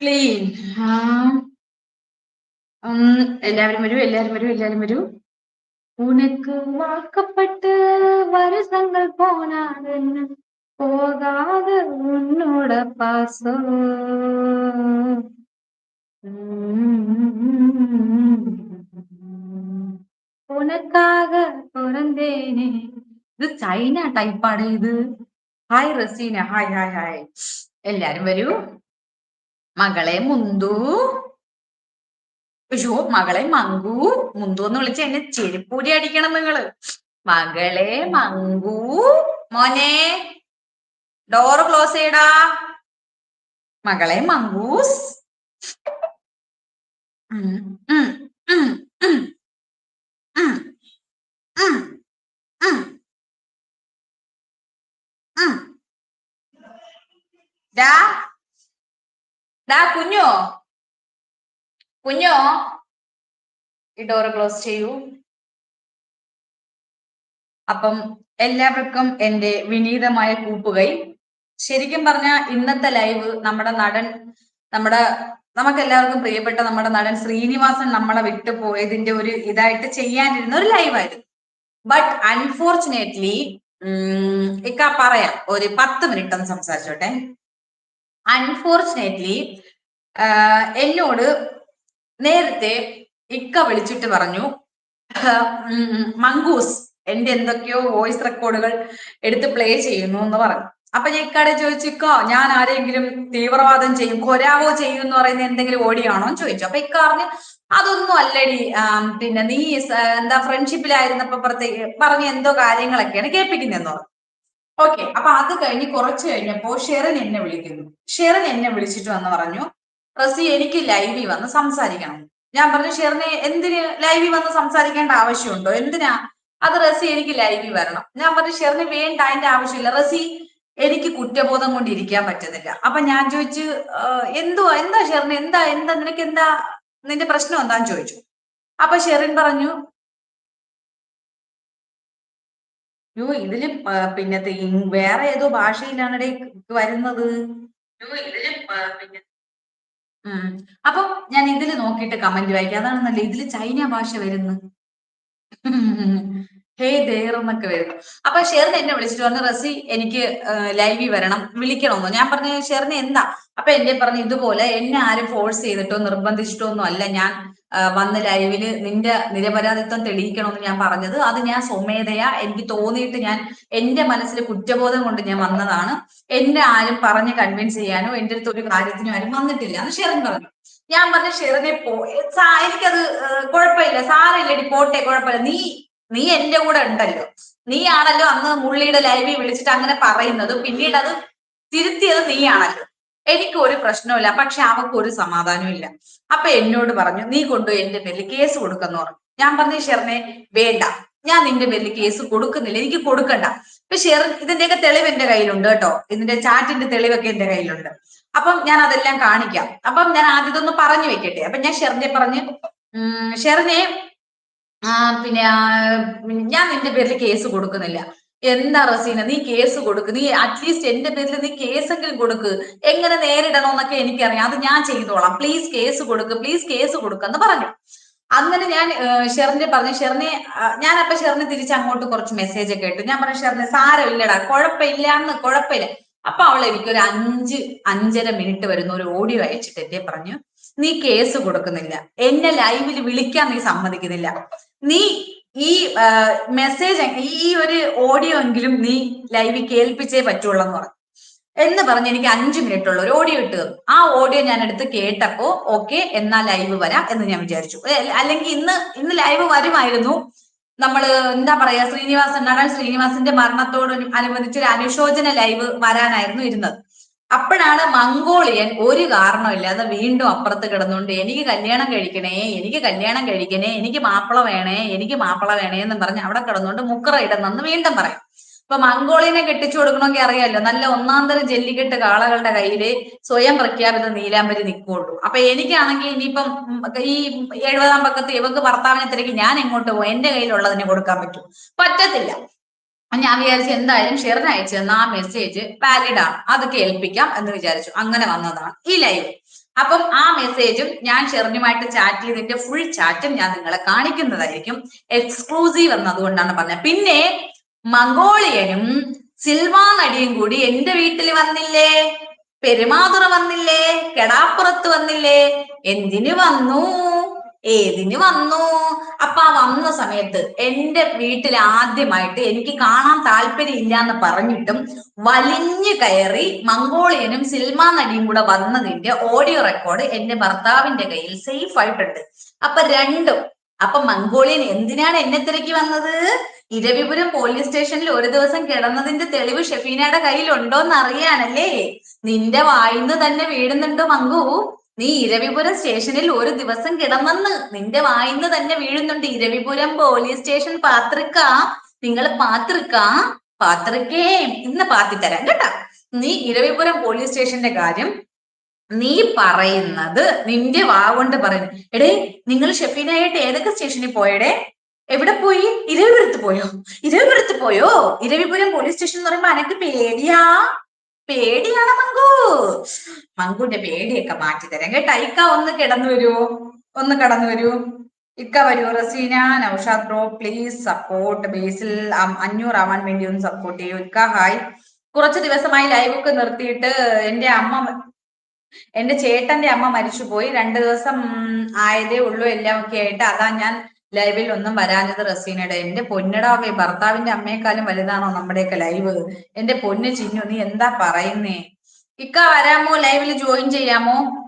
Clean എല്ലാവരും വരൂ എല്ലാവരും വരൂ എല്ലാവരും വരൂ. ഉനക്ക് വാക്കപ്പെട്ട് வருஷங்கள் போனாது പോകാതെ உன்னோட പാസോ. ഉനക്കാക பிறந்தேனே ഇത് ചൈന ടൈപ്പാണ് ഇത്. Hi Razeena hi hi hi എല്ലാരും വരൂ. മകളെ മുന്തു. അയ്യോ മകളെ മങ്കു. മുന്തു എന്ന് വിളിച്ച് എന്നെ ചെരുപ്പൂരി അടിക്കണം നിങ്ങൾ. മകളെ മങ്കു. മോനെ ഡോറ് ക്ലോസ് ചെയ്യടാ. മകളെ മങ്കൂസ് ഡാ. ഡാ കുഞ്ഞോ. കുഞ്ഞോ. ഈ ഡോറ് ക്ലോസ് ചെയ്യൂ. അപ്പം എല്ലാവർക്കും എന്റെ വിനീതമായ കൂപ്പുകൈ ശരിക്കും പറഞ്ഞ ഇന്നത്തെ ലൈവ് നമ്മുടെ നടൻ നമ്മുടെ നമുക്ക് എല്ലാവർക്കും പ്രിയപ്പെട്ട നമ്മുടെ നടൻ ശ്രീനിവാസൻ നമ്മളെ വിട്ടു പോയതിന്റെ ഒരു ഇതായിട്ട് ചെയ്യാനിരുന്ന ഒരു ലൈവായിരുന്നു. ബട്ട് അൺഫോർച്ചുനേറ്റ്ലി ഇക്ക പറയാം ഒരു പത്ത് മിനിറ്റ് ഒന്ന് സംസാരിച്ചോട്ടെ. അൺഫോർച്ചുനേറ്റ്ലി എന്നോട് നേരത്തെ ഇക്ക വിളിച്ചിട്ട് പറഞ്ഞു മങ്കൂസ് എന്റെ എന്തൊക്കെയോ വോയിസ് റെക്കോർഡുകൾ എടുത്ത് പ്ലേ ചെയ്യുന്നു എന്ന് പറഞ്ഞു. അപ്പൊ ഞാൻ ഇക്കാടെ ചോദിച്ചിക്കോ ഞാൻ ആരെങ്കിലും തീവ്രവാദം ചെയ്യും കൊരാവോ ചെയ്യും എന്ന് പറയുന്ന എന്തെങ്കിലും ഓടിയാണോ എന്ന് ചോദിച്ചു. അപ്പൊ ഇക്ക പറഞ്ഞു അതൊന്നും അല്ലടി പിന്നെ നീ എന്താ ഫ്രണ്ട്ഷിപ്പിലായിരുന്നപ്പോ പ്രത്യേക പറഞ്ഞ എന്തോ കാര്യങ്ങളൊക്കെയാണ് കേൾപ്പിക്കുന്നതെന്ന് പറഞ്ഞു. ഓക്കെ അപ്പൊ അത് കഴിഞ്ഞ് കുറച്ച് കഴിഞ്ഞപ്പോ ഷെറിൻ എന്നെ വിളിക്കുന്നു. ഷെറിൻ എന്നെ വിളിച്ചിട്ട് വന്ന് പറഞ്ഞു റസി എനിക്ക് ലൈവിൽ വന്ന് സംസാരിക്കണം. ഞാൻ പറഞ്ഞു ഷെറിനെ എന്തിന് ലൈവിൽ വന്ന് സംസാരിക്കേണ്ട ആവശ്യമുണ്ടോ? എന്തിനാ? അത് റസി എനിക്ക് ലൈവിൽ വരണം. ഞാൻ പറഞ്ഞു ഷെറിന് വേണ്ട അതിന്റെ ആവശ്യമില്ല. റസി എനിക്ക് കുറ്റബോധം കൊണ്ട് ഇരിക്കാൻ പറ്റുന്നില്ല. അപ്പൊ ഞാൻ ചോദിച്ചു എന്തുവാ? എന്താ ഷെറിന്? എന്താ? എന്താ? നിനക്ക് എന്താ? നിന്റെ പ്രശ്നം എന്താന്ന് ചോദിച്ചു. അപ്പൊ ഷെറിൻ പറഞ്ഞു യോ ഇതിൽ പിന്നെ വേറെ ഏതോ ഭാഷയിലാണ് വരുന്നത്. അപ്പൊ ഞാൻ ഇതിൽ നോക്കിയിട്ട് കമന്റ് വായിക്കാം. അതാണെന്നല്ലേ ഇതിൽ ചൈന ഭാഷ വരുന്നു? ഹേ ദേർ എന്നൊക്കെ വരുന്നു. അപ്പൊ ഷെറിന് എന്നെ വിളിച്ചിട്ട് വന്ന് റസി എനിക്ക് ലൈവിൽ വരണം. വിളിക്കണമെന്നോ ഞാൻ പറഞ്ഞു ഷെറിന് എന്താ? അപ്പൊ എന്നെ പറഞ്ഞു ഇതുപോലെ എന്നെ ആരും ഫോഴ്സ് ചെയ്തിട്ടോ നിർബന്ധിച്ചിട്ടോ ഒന്നും അല്ല. ഞാൻ വന്ന് ലൈവിൽ നിന്റെ നിരപരാധിത്വം തെളിയിക്കണമെന്ന് ഞാൻ പറഞ്ഞത്. അത് ഞാൻ സ്വമേധയാ. എനിക്ക് തോന്നിയിട്ട് ഞാൻ എന്റെ മനസ്സിൽ കുറ്റബോധം കൊണ്ട് ഞാൻ വന്നതാണ്. എന്നെ ആരും പറഞ്ഞ് കൺവിൻസ് ചെയ്യാനോ എന്റെ അടുത്ത് ഒരു കാര്യത്തിനും ആരും വന്നിട്ടില്ല. അത് ഷെറിൻ പറഞ്ഞു. ഞാൻ പറഞ്ഞ ഷെറിനെ പോ എനിക്കത് കുഴപ്പമില്ല. സാറില്ലടി പോട്ടെ കുഴപ്പമില്ല. നീ നീ എന്റെ കൂടെ ഉണ്ടല്ലോ. നീ ആണല്ലോ അന്ന് മുള്ളിയുടെ ലൈവിൽ വിളിച്ചിട്ട് അങ്ങനെ പറയുന്നത്. പിന്നീട് അത് തിരുത്തിയത് നീയാണല്ലോ. എനിക്ക് ഒരു പ്രശ്നമില്ല പക്ഷെ അവക്ക് ഒരു സമാധാനവും ഇല്ല അപ്പൊ എന്നോട് പറഞ്ഞു നീ കൊണ്ടുപോയി എന്റെ പേരിൽ കേസ് കൊടുക്കുന്ന പറഞ്ഞു. ഞാൻ പറഞ്ഞു ഷെറിനെ വേണ്ട. ഞാൻ നിന്റെ പേരിൽ കേസ് കൊടുക്കുന്നില്ല. എനിക്ക് കൊടുക്കണ്ട. ഇപ്പൊ ഷെർ ഇതിന്റെയൊക്കെ തെളിവ് എന്റെ കയ്യിലുണ്ട് കേട്ടോ. ഇതിന്റെ ചാറ്റിന്റെ തെളിവൊക്കെ എന്റെ കയ്യിലുണ്ട്. അപ്പം ഞാൻ അതെല്ലാം കാണിക്കാം. അപ്പം ഞാൻ ആദ്യതൊന്ന് പറഞ്ഞു വെക്കട്ടെ. അപ്പൊ ഞാൻ ഷെറിനെ പറഞ്ഞ് ഷെറിനെ പിന്നെ ഞാൻ നിന്റെ പേരിൽ കേസ് കൊടുക്കുന്നില്ല. എന്താ റസീന നീ കേസ് കൊടുക്ക്. നീ അറ്റ്ലീസ്റ്റ് എന്റെ പേരിൽ നീ കേസെങ്കിലും കൊടുക്ക്. എങ്ങനെ നേരിടണമെന്നൊക്കെ എനിക്കറിയാം. അത് ഞാൻ ചെയ്തോളാം. പ്ലീസ് കേസ് കൊടുക്ക്. പ്ലീസ് കേസ് കൊടുക്കെന്ന് പറഞ്ഞു. അങ്ങനെ ഞാൻ ഷെറിനെ പറഞ്ഞു. ഷെറിനെ ഞാൻ അപ്പൊ ഷെറിനെ തിരിച്ച് അങ്ങോട്ട് കുറച്ച് മെസ്സേജ് ഒക്കെ ഇട്ടു. ഞാൻ പറഞ്ഞു ഷെറിനെ സാരമില്ലടാ. കുഴപ്പമില്ല എന്ന് കുഴപ്പമില്ല. അപ്പൊ അവൾ എനിക്ക് ഒരു അഞ്ച് അഞ്ചര മിനിറ്റ് വരുന്ന ഒരു ഓഡിയോ അയച്ചിട്ട് എന്നെ പറഞ്ഞു നീ കേസ് കൊടുക്കുന്നില്ല. എന്നെ ലൈവിൽ വിളിക്കാൻ നീ സമ്മതിക്കുന്നില്ല. നീ ഈ മെസ്സേജ് ഈ ഒരു ഓഡിയോ എങ്കിലും നീ ലൈവിൽ കേൾപ്പിച്ചേ പറ്റുള്ളൂ എന്ന് പറഞ്ഞു. എന്ന് പറഞ്ഞ് എനിക്ക് അഞ്ചു മിനിറ്റ് ഉള്ള. ഒരു ഓഡിയോ ഇട്ട് ആ ഓഡിയോ ഞാൻ എടുത്ത് കേട്ടപ്പോ ഓക്കെ എന്നാ ലൈവ് വരാം എന്ന് ഞാൻ വിചാരിച്ചു. അല്ലെങ്കിൽ ഇന്ന് ഇന്ന് ലൈവ് വരുമായിരുന്നു. നമ്മൾ എന്താ പറയാ ശ്രീനിവാസൻ നടൻ ശ്രീനിവാസന്റെ മരണത്തോട് അനുബന്ധിച്ച് ഒരു അനുശോചന ലൈവ് വരാനായിരുന്നു ഇരുന്നത്. അപ്പോഴാണ് മംഗോളിയൻ ഒരു കാരണമില്ലാതെ വീണ്ടും അപ്പുറത്ത് കിടന്നുകൊണ്ട് എനിക്ക് കല്യാണം കഴിക്കണേ എനിക്ക് കല്യാണം കഴിക്കണേ എനിക്ക് മാപ്പിള വേണേ എനിക്ക് മാപ്പിള വേണേ എന്ന് പറഞ്ഞ് അവിടെ കിടന്നുകൊണ്ട് മുക്കറ ഇടുന്നെന്ന് വീണ്ടും പറയും. ഇപ്പൊ മംഗോളിയനെ കെട്ടിച്ചു കൊടുക്കണമെങ്കിൽ അറിയാലോ നല്ല ഒന്നാം തരം ജല്ലിക്കെട്ട് കാളകളുടെ കയ്യിൽ സ്വയം പ്രഖ്യാപിത നീലാംബരി നിൽക്കുള്ളൂ അപ്പൊ എനിക്കാണെങ്കിൽ ഇനിയിപ്പം ഈ എഴുപതാം പക്കത്ത് ഇവക്ക് ഭർത്താവിനെ തിരക്കി ഞാൻ എങ്ങോട്ട് പോകും എന്റെ കയ്യിലുള്ളതിനെ കൊടുക്കാൻ പറ്റും. പറ്റത്തില്ല. ഞാൻ വിചാരിച്ചു എന്തായാലും ഷെറിന് അയച്ചു തന്ന ആ മെസ്സേജ് വാലിഡ് ആണ്. അത് കേൾപ്പിക്കാം എന്ന് വിചാരിച്ചു. അങ്ങനെ വന്നതാണ് ഈ ലൈവ് അപ്പം ആ മെസ്സേജും ഞാൻ ഷെറിനുമായിട്ട് ചാറ്റ് ചെയ്തതിന്റെ ഫുൾ ചാറ്റും ഞാൻ നിങ്ങളെ കാണിക്കുന്നതായിരിക്കും. എക്സ്ക്ലൂസീവ് എന്നതുകൊണ്ടാണ് പറഞ്ഞത്. പിന്നെ മംഗോളിയനും സിൽവാ നടിയും കൂടി എന്റെ വീട്ടിൽ വന്നില്ലേ? പെരുമാതുറ വന്നില്ലേ? കെടാപ്പുറത്ത് വന്നില്ലേ? എന്തിനു വന്നു? ഏതിന് വന്നു? അപ്പൊ ആ വന്ന സമയത്ത് എന്റെ വീട്ടിൽ ആദ്യമായിട്ട് എനിക്ക് കാണാൻ താല്പര്യം ഇല്ല എന്ന് പറഞ്ഞിട്ടും വലിഞ്ഞു കയറി മംഗോളിയനും സിൽമാ നടിയും കൂടെ വന്നതിന്റെ ഓഡിയോ റെക്കോർഡ് എന്റെ ഭർത്താവിന്റെ കയ്യിൽ സേഫ് ആയിട്ടുണ്ട്. അപ്പൊ രണ്ടും അപ്പൊ മംഗോളിയൻ എന്തിനാണ് എന്നെ തിരക്കി വന്നത്? ഇരവിപുരം പോലീസ് സ്റ്റേഷനിൽ ഒരു ദിവസം കിടന്നതിന്റെ തെളിവ് ഷെഫീനയുടെ കയ്യിൽ ഉണ്ടോന്ന് അറിയാനല്ലേ നിന്റെ വായിന്ന് തന്നെ വീഴുന്നുണ്ട് മങ്കു? നീ ഇരവിപുരം സ്റ്റേഷനിൽ ഒരു ദിവസം കിടന്നെന്ന്. നിന്റെ വായിന്ന് തന്നെ വീഴുന്നുണ്ട്. ഇരവിപുരം പോലീസ് സ്റ്റേഷൻ പാത്രിക്ക നിങ്ങൾ പാത്രിക്ക പാത്രിക്കേ ഇന്ന് പാത്തി തരാം കേട്ടാ. നീ ഇരവിപുരം പോലീസ് സ്റ്റേഷന്റെ കാര്യം നീ പറയുന്നത് നിന്റെ വാ കൊണ്ട് പറയുന്നു എടേ നിങ്ങൾ ഷെഫീനായിട്ട് ഏതൊക്കെ സ്റ്റേഷനിൽ പോയടേ? എവിടെ പോയി? ഇരവിപുരത്ത് പോയോ? ഇരവിപുരത്ത് പോയോ? ഇരവിപുരം പോലീസ് സ്റ്റേഷൻ എന്ന് പറയുമ്പോ അനക്ക് പേടിയാ. പേടിയാണ് മങ്കു. മങ്കുന്റെ പേടിയൊക്കെ മാറ്റി തരാം കേട്ടാ. ഇക്ക ഒന്ന് കിടന്നു വരുമോ ഒന്ന് കടന്നു വരൂ. ഇക്ക വരൂ. Razeena Naushad bro please support Basil അഞ്ഞൂറാവാൻ വേണ്ടി ഒന്ന് സപ്പോർട്ട് ചെയ്യൂ. ഇക്ക ഹായ് കുറച്ച് ദിവസമായി ലൈവ് ഒക്കെ നിർത്തിയിട്ട് എന്റെ അമ്മ എന്റെ ചേട്ടന്റെ അമ്മ മരിച്ചുപോയി. രണ്ടു ദിവസം ആയതേ ഉള്ളൂ എല്ലാം ഒക്കെ ആയിട്ട്. അതാ ഞാൻ ലൈവിൽ ഒന്നും വരാഞ്ഞത് റസീനയുടെ. എന്റെ പൊന്നിടാവേ ഭർത്താവിന്റെ അമ്മയെക്കാളും വലുതാണോ നമ്മുടെയൊക്കെ ലൈവ്? എന്റെ പൊന്ന് ചിന്നു നീ എന്താ പറയുന്നേ? ഇക്ക വരാമോ? ലൈവിൽ ജോയിൻ ചെയ്യാമോ?